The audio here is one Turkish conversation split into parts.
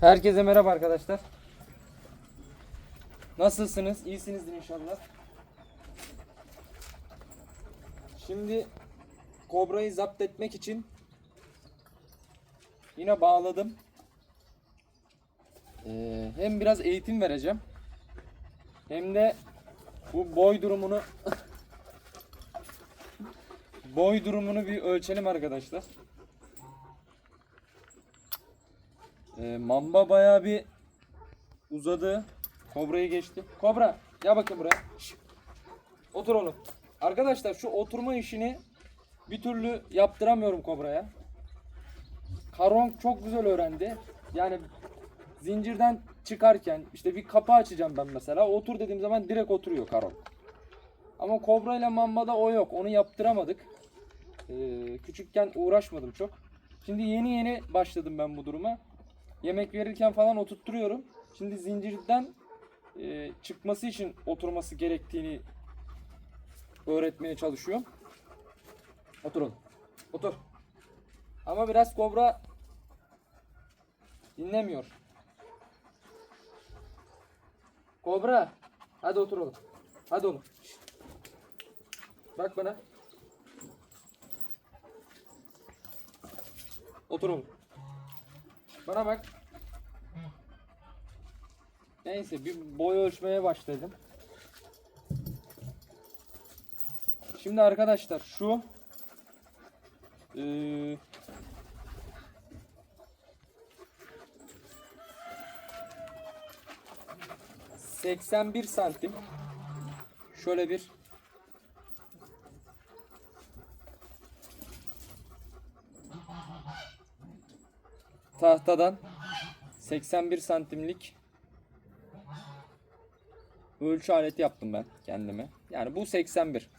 Herkese merhaba arkadaşlar. Nasılsınız? İyisinizdir inşallah. Şimdi kobrayı zapt etmek için yine bağladım. Ee, hem biraz eğitim vereceğim. Hem de bu boy durumunu boy durumunu bir ölçelim arkadaşlar. Ee, mamba bayağı bir uzadı. Kobra'yı geçti. Kobra gel bakayım buraya. Otur oğlum. Arkadaşlar şu oturma işini bir türlü yaptıramıyorum Kobra'ya. Karon çok güzel öğrendi. Yani zincirden çıkarken işte bir kapı açacağım ben mesela. Otur dediğim zaman direkt oturuyor Karon. Ama Kobra ile Mamba'da o yok. Onu yaptıramadık. Ee, küçükken uğraşmadım çok. Şimdi yeni yeni başladım ben bu duruma. Yemek verirken falan oturtturuyorum. Şimdi zincirden e, çıkması için oturması gerektiğini öğretmeye çalışıyorum. Otur oğlum. Otur. Ama biraz kobra dinlemiyor. Kobra. Hadi otur oğlum. Hadi oğlum. Bak bana. Otur oğlum. Bana bak. Neyse bir boy ölçmeye başladım. Şimdi arkadaşlar şu eee 81 santim şöyle bir tahtadan 81 santimlik ölçü aleti yaptım ben kendime. Yani bu 81.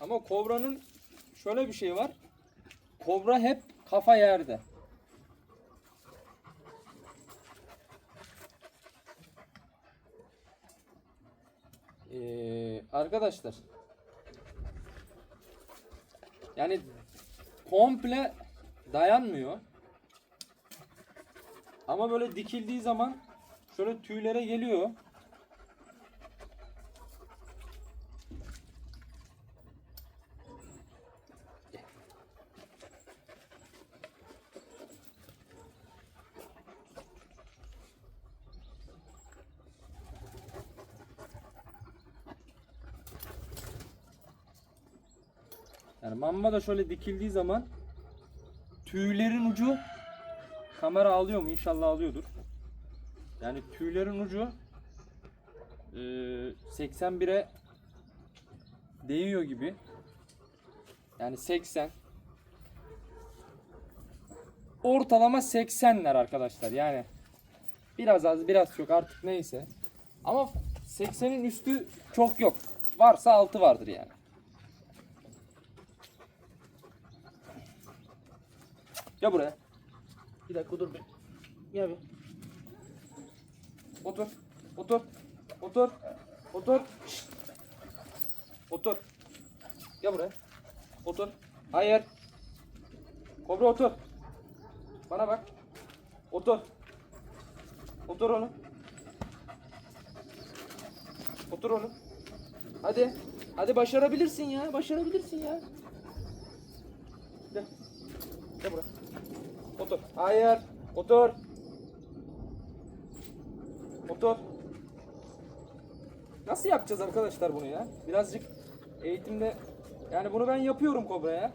Ama kobranın şöyle bir şey var. Kobra hep kafa yerde. Ee, arkadaşlar yani komple dayanmıyor. Ama böyle dikildiği zaman şöyle tüylere geliyor. Yani mamba da şöyle dikildiği zaman tüylerin ucu kamera alıyor mu? İnşallah alıyordur. Yani tüylerin ucu e, 81'e değiyor gibi. Yani 80. Ortalama 80'ler arkadaşlar. Yani biraz az biraz çok artık neyse. Ama 80'in üstü çok yok. Varsa altı vardır yani. Gel buraya. Bir dakika dur bir. Gel bir. Otur. Otur. Otur. Otur. Şşt. Otur. Gel buraya. Otur. Hayır. Kobra otur. Bana bak. Otur. Otur oğlum. Otur oğlum. Hadi. Hadi başarabilirsin ya. Başarabilirsin ya. Gel. Gel buraya. Otur. Hayır. Otur. Otur. Nasıl yapacağız arkadaşlar bunu ya? Birazcık eğitimde yani bunu ben yapıyorum kobraya.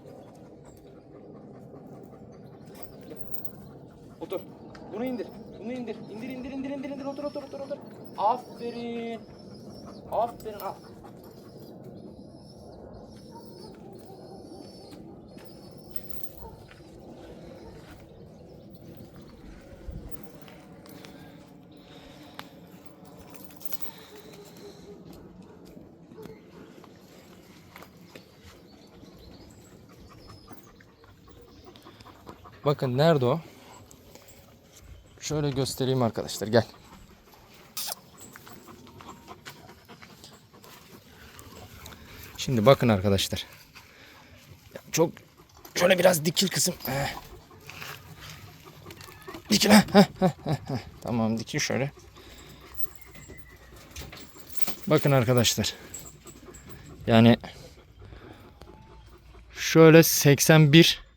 Otur. Bunu indir. Bunu indir. İndir indir indir indir indir otur otur otur otur. Aferin. Aferin al. Bakın nerede o? Şöyle göstereyim arkadaşlar gel. Şimdi bakın arkadaşlar. çok şöyle biraz dikil kızım. Heh. Dikil ha. Tamam dikil şöyle. Bakın arkadaşlar. Yani şöyle 81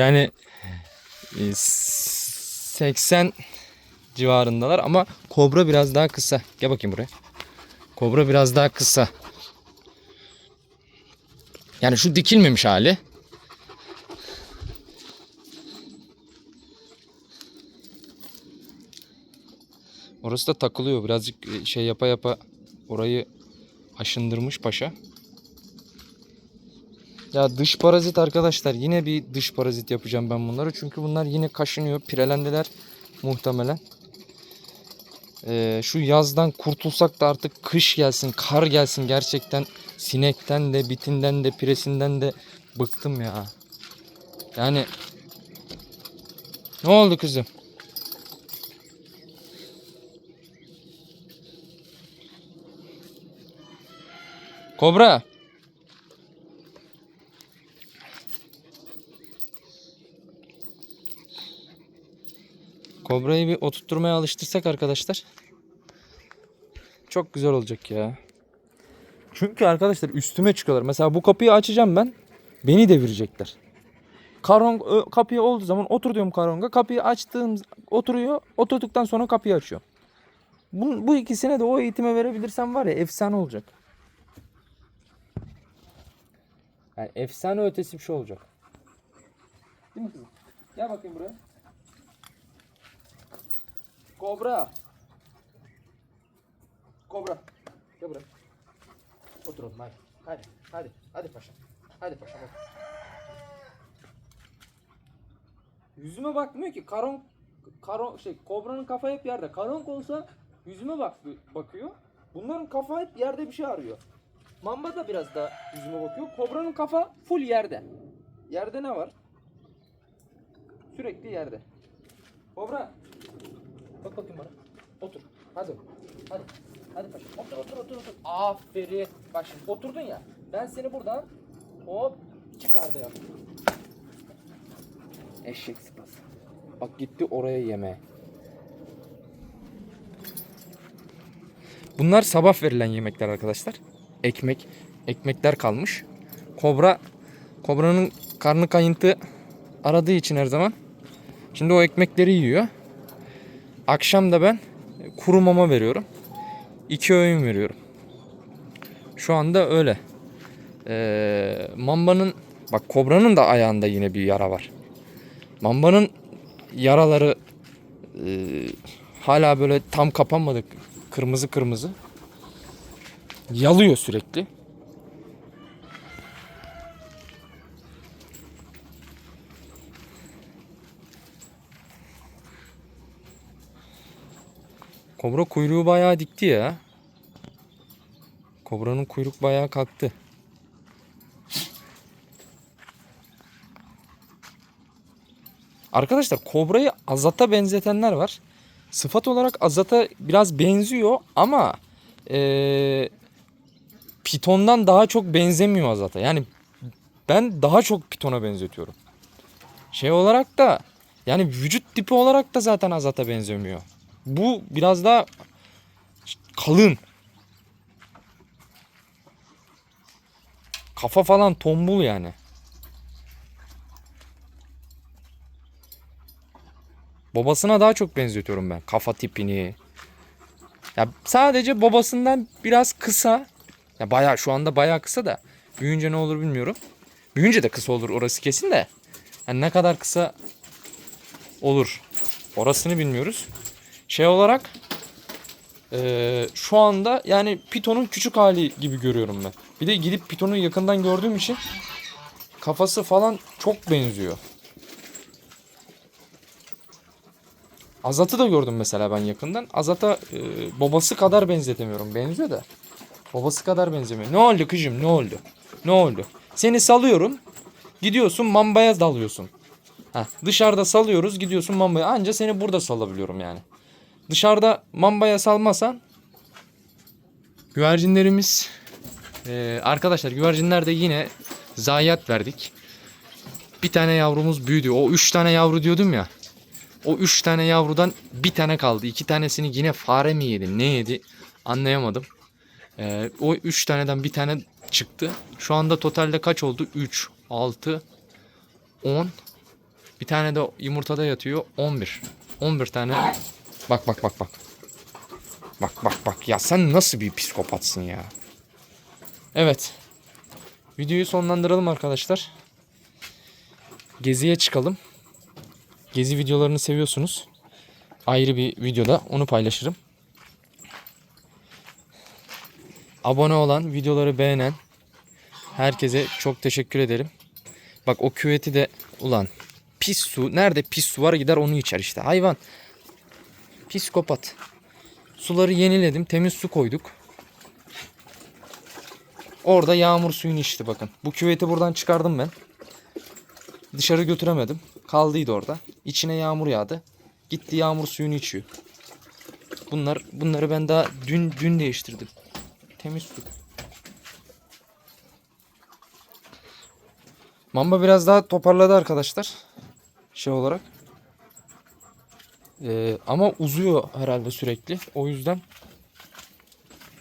yani e, 80 civarındalar ama kobra biraz daha kısa. Gel bakayım buraya. Kobra biraz daha kısa. Yani şu dikilmemiş hali. Orası da takılıyor. Birazcık e, şey yapa yapa orayı aşındırmış paşa. Ya dış parazit arkadaşlar yine bir dış parazit yapacağım ben bunları. Çünkü bunlar yine kaşınıyor. Pirelendiler muhtemelen. Ee, şu yazdan kurtulsak da artık kış gelsin, kar gelsin gerçekten. Sinekten de, bitinden de, piresinden de bıktım ya. Yani ne oldu kızım? Kobra. Kobra'yı bir oturtturmaya alıştırsak arkadaşlar. Çok güzel olacak ya. Çünkü arkadaşlar üstüme çıkıyorlar. Mesela bu kapıyı açacağım ben. Beni devirecekler. Karong ö, kapıyı olduğu zaman otur diyorum karonga. Kapıyı açtığım oturuyor. Oturduktan sonra kapıyı açıyor. Bu, bu ikisine de o eğitime verebilirsem var ya efsane olacak. Yani efsane ötesi bir şey olacak. Değil mi kızım? Gel bakayım buraya. Kobra. Kobra. Gel buraya. Otur oğlum hadi. Hadi. Hadi. Hadi paşam. Hadi paşam. Hadi. Yüzüme bakmıyor ki. Karon karon şey kobranın kafa hep yerde. Karonk olsa yüzüme bak bakıyor. Bunların kafa hep yerde bir şey arıyor. Mamba da biraz da yüzüme bakıyor. Kobranın kafa full yerde. Yerde ne var? Sürekli yerde. Kobra. Bak bakayım bana. Otur. Hadi. Hadi. Hadi paşam. Otur otur otur otur. Aferin. Bak şimdi oturdun ya. Ben seni buradan hop çıkardım. Eşek sıpası. Bak gitti oraya yeme. Bunlar sabah verilen yemekler arkadaşlar. Ekmek. Ekmekler kalmış. Kobra Kobra'nın karnı kayıntı aradığı için her zaman. Şimdi o ekmekleri yiyor. Akşam da ben kuru mama veriyorum. İki öğün veriyorum. Şu anda öyle. Ee, Mamba'nın bak kobranın da ayağında yine bir yara var. Mamba'nın yaraları e, hala böyle tam kapanmadı. Kırmızı kırmızı. Yalıyor sürekli. Kobra kuyruğu bayağı dikti ya. Kobra'nın kuyruk bayağı kalktı. Arkadaşlar kobrayı azata benzetenler var. Sıfat olarak azata biraz benziyor ama eee pitondan daha çok benzemiyor azata. Yani ben daha çok pitona benzetiyorum. Şey olarak da yani vücut tipi olarak da zaten azata benzemiyor. Bu biraz daha kalın. Kafa falan tombul yani. Babasına daha çok benzetiyorum ben kafa tipini. Ya sadece babasından biraz kısa. Ya bayağı şu anda bayağı kısa da büyüyünce ne olur bilmiyorum. Büyüyünce de kısa olur orası kesin de. Yani ne kadar kısa olur orasını bilmiyoruz. Şey olarak eee, şu anda yani Python'un küçük hali gibi görüyorum ben. Bir de gidip Python'u yakından gördüğüm için kafası falan çok benziyor. Azat'ı da gördüm mesela ben yakından. Azat'a e, babası kadar benzetemiyorum. Benziyor da. Babası kadar benzemiyor. Ne oldu kızım ne oldu? Ne oldu? Seni salıyorum. Gidiyorsun mambaya dalıyorsun. Heh, dışarıda salıyoruz gidiyorsun mambaya. Anca seni burada salabiliyorum yani. Dışarıda mambaya salmasan güvercinlerimiz Ee, arkadaşlar güvercinlerde yine zayiat verdik. Bir tane yavrumuz büyüdü. O üç tane yavru diyordum ya. O üç tane yavrudan bir tane kaldı. İki tanesini yine fare mi yedi ne yedi anlayamadım. Ee, o üç taneden bir tane çıktı. Şu anda totalde kaç oldu? 3, 6, 10. Bir tane de yumurtada yatıyor. 11. 11 tane. Bak bak bak bak. Bak bak bak ya sen nasıl bir psikopatsın ya. Evet. Videoyu sonlandıralım arkadaşlar. Geziye çıkalım. Gezi videolarını seviyorsunuz. Ayrı bir videoda onu paylaşırım. Abone olan, videoları beğenen herkese çok teşekkür ederim. Bak o küveti de ulan pis su. Nerede pis su var gider onu içer işte. Hayvan. Psikopat. Suları yeniledim. Temiz su koyduk. Orada yağmur suyunu içti bakın. Bu küveti buradan çıkardım ben. Dışarı götüremedim. Kaldıydı orada. İçine yağmur yağdı. Gitti yağmur suyunu içiyor. Bunlar bunları ben daha dün dün değiştirdim. Temiz su. Mamba biraz daha toparladı arkadaşlar. Şey olarak. Ee, ama uzuyor herhalde sürekli. O yüzden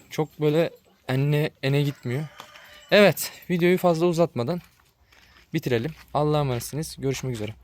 çok böyle enne ene gitmiyor. Evet videoyu fazla uzatmadan bitirelim. Allah'a emanetsiniz. Görüşmek üzere.